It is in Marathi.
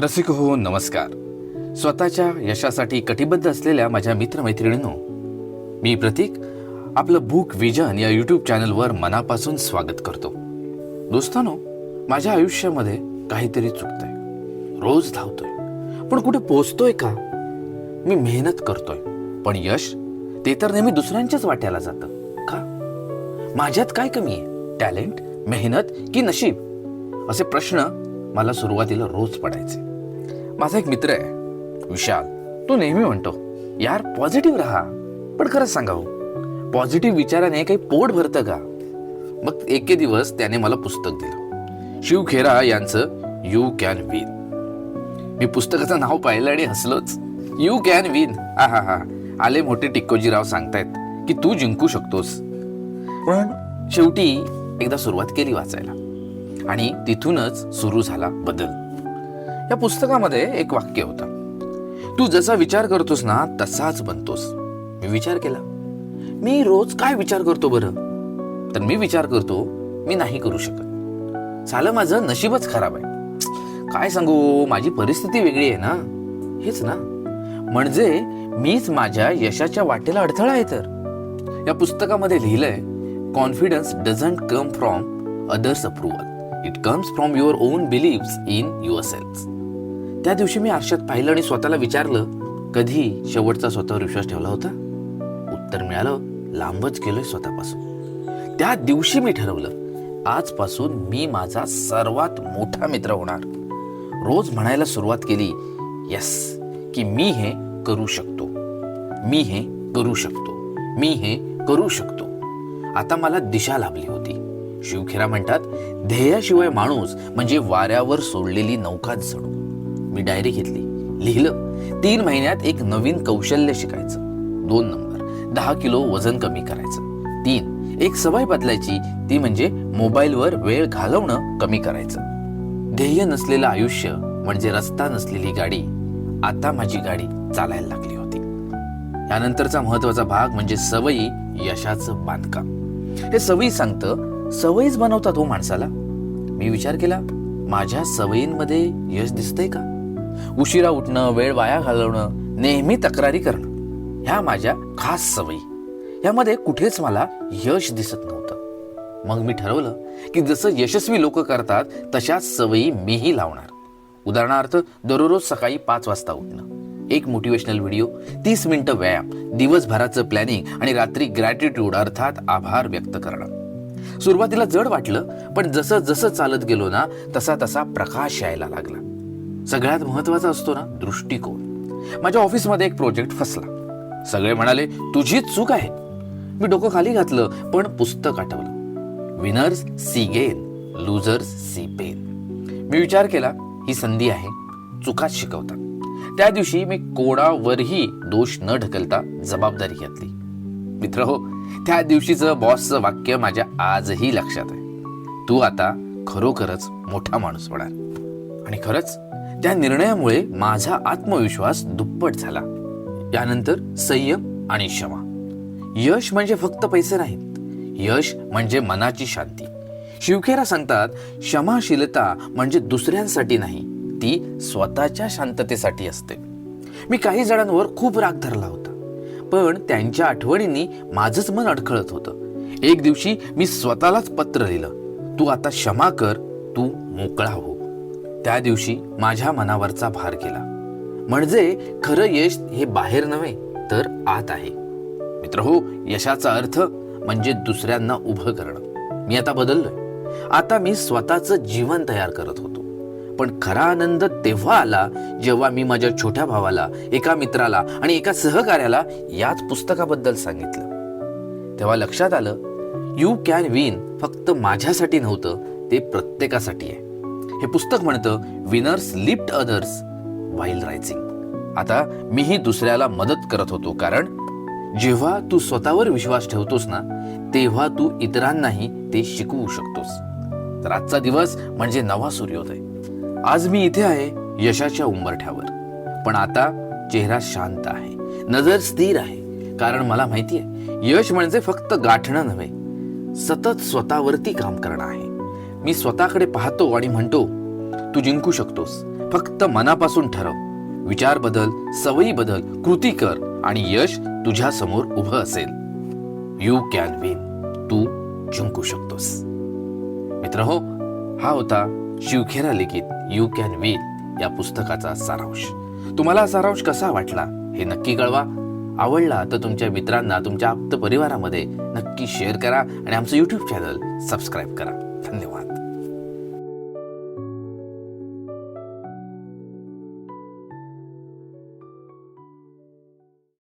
रसिक हो नमस्कार. स्वतःच्या यशासाठी कटिबद्ध असलेल्या माझ्या मित्रमैत्रिणींनो मी प्रतीक आपलं बुक विजन या यूट्यूब चॅनलवर मनापासून स्वागत करतो. दोस्तानो माझ्या आयुष्यामध्ये काहीतरी चुकतंय. रोज धावतोय. पण कुठे पोचतोय का? मी मेहनत करतोय. पण यश ते तर नेहमी दुसऱ्यांच्याच वाट्याला जातं. का? माझ्यात काय कमी आहे? टॅलेंट मेहनत की नशीब? असे प्रश्न मला सुरुवातीला रोज पडायचे. माझा एक मित्र आहे विशाल. तो नेहमी म्हणतो यार पॉझिटिव्ह राहा पण खरंच सांगावं. पॉझिटिव्ह विचाराने काही पोट भरतं का? मग एके दिवस त्याने मला पुस्तक दिलं. शिव खेरा यांचं यू कॅन विन मी पुस्तकाचं नाव पाहिलं आणि हसलोच. यू कॅन विन हा हा हा. आले मोठे टिक्कोजीराव सांगतायत की तू जिंकू शकतोस. पण शेवटी एकदा सुरुवात केली वाचायला. आणि तिथूनच सुरू झाला बदल. या पुस्तकामध्ये एक वाक्य होतं. तू जसा विचार करतोस ना तसाच बनतोस. मी विचार केला. मी रोज काय विचार करतो बरं? तर मी विचार करतो मी नाही करू शकत. झालं माझं नशीबच खराब आहे. काय सांगू माझी परिस्थिती वेगळी आहे ना. हेच ना. म्हणजे मीच माझ्या यशाच्या वाटेला अडथळा आहे तर. या पुस्तकामध्ये लिहिलंय confidence doesn't come from others approval it comes from your own believes in yourself त्या दिवशी मी आरशात पाहिलं आणि स्वतःला विचारलं कधी शेवटचा स्वतःवर विश्वास ठेवला होता? उत्तर मिळालं लांबच गेलोय स्वतःपासून. त्या दिवशी मी ठरवलं आजपासून मी माझा सर्वात मोठा मित्र होणार. रोज म्हणायला सुरुवात केली यस की मी हे करू शकतो. मी हे करू शकतो. मी हे करू शकतो. आता मला दिशा लाभली होती. शिवखेरा म्हणतात ध्येयाशिवाय माणूस म्हणजे वाऱ्यावर सोडलेली नौकाच जणू. मी डायरी घेतली. लिहिलं. तीन महिन्यात एक नवीन कौशल्य शिकायचं. दोन नंबर दहा किलो वजन कमी करायचं. तीन. एक सवय बदलायची. ती म्हणजे मोबाईलवर वेळ घालवणं कमी करायचं. ध्येय नसलेलं आयुष्य म्हणजे रस्ता नसलेली गाडी. आता माझी गाडी चालायला लागली होती. यानंतरचा महत्त्वाचा भाग म्हणजे सवयी यशाचं बांधकाम. हे सवयी सांगतं सवयीच बनवतात हो माणसाला. मी विचार केला माझ्या सवयींमध्ये यश दिसतंय का? उशिरा उठणं वेळ वाया घालवणं नेहमी तक्रारी करणं ह्या माझ्या खास सवयी. यामध्ये कुठेच मला यश दिसत नव्हतं. मग मी ठरवलं की जसं यशस्वी लोक करतात तशाच सवयी मीही लावणार. उदाहरणार्थ दररोज सकाळी पाच वाजता उठणं. एक मोटिवेशनल व्हिडिओ तीस मिनिटं व्यायाम दिवसभराचं प्लॅनिंग आणि रात्री ग्रॅटिट्यूड अर्थात आभार व्यक्त करणं. सुरुवातीला जड वाटलं पण जसं जसं चालत गेलो ना तसा तसा प्रकाश यायला लागला. सगळ्यात महत्त्वाचा असतो ना दृष्टिकोन. माझ्या ऑफिसमध्ये एक प्रोजेक्ट फसला. सगळे म्हणाले तुझीच चूक आहे. मी डोकं खाली घातलं पण पुस्तक आठवलं. Winners see gain losers see pain मी विचार केला ही संधी आहे चुकाच शिकवतात त्या दिवशी मी कोणावरही दोष न ढकलता जबाबदारी घेतली. मित्र हो त्या दिवशीचं बॉसचं वाक्य माझ्या आजही लक्षात आहे. तू आता खरोखरच मोठा माणूस होणार. आणि खरंच त्या निर्णयामुळे माझा आत्मविश्वास दुप्पट झाला. यानंतर संयम आणि क्षमा. यश म्हणजे फक्त पैसे नाहीत. यश म्हणजे मनाची शांती. शिवखेरा सांगतात क्षमाशीलता म्हणजे दुसऱ्यांसाठी नाही ती स्वतःच्या शांततेसाठी असते. मी काही जणांवर खूप राग धरला होता पण त्यांच्या आठवणींनी माझंच मन अडखळत होतं. एक दिवशी मी स्वतःलाच पत्र लिहिलं तू आता क्षमा कर तू मोकळा हो. त्या दिवशी माझ्या मनावरचा भार गेला. म्हणजे खरं यश हे बाहेर नव्हे तर आत आहे. मित्र हो यशाचा अर्थ म्हणजे दुसऱ्यांना उभं करणं. मी आता बदललोय. आता मी स्वतःचं जीवन तयार करत होतो. पण खरा आनंद तेव्हा आला जेव्हा मी माझ्या छोट्या भावाला एका मित्राला आणि एका सहकार्याला याच पुस्तकाबद्दल सांगितलं. तेव्हा लक्षात आलं यू कॅन विन फक्त माझ्यासाठी नव्हतं ते प्रत्येकासाठी आहे. हे पुस्तक म्हणतं winners lift others while rising आता मीही दुसऱ्याला मदत करत होतो कारण जेव्हा तू स्वतःवर विश्वास ठेवतोस ना तेव्हा तू इतरांनाही ते शिकवू शकतोस. तर आजचा दिवस म्हणजे नवा सूर्योदय. आज मी इथे आहे यशाच्या उंबरठ्यावर. पण आता चेहरा शांत आहे. नजर स्थिर आहे. कारण मला माहिती आहे यश म्हणजे फक्त गाठणं नव्हे सतत स्वतःवरती काम करणं आहे. मी स्वतःकडे पाहतो आणि म्हणतो तू जिंकू शकतोस. फक्त मनापासून ठरव. विचार बदल सवयी बदल कृती कर आणि यश तुझ्या समोर उभं असेल. यू कॅन विन तू जिंकू शकतोस. मित्र हो हा होता शिवखेरा लिखित यू कॅन विन या पुस्तकाचा सारांश. तुम्हाला हा सारांश कसा वाटला हे नक्की कळवा. आवडला तर तुमच्या मित्रांना तुमच्या आप्त परिवारामध्ये नक्की शेअर करा आणि आमचं युट्यूब चॅनल सबस्क्राईब करा. 肯定完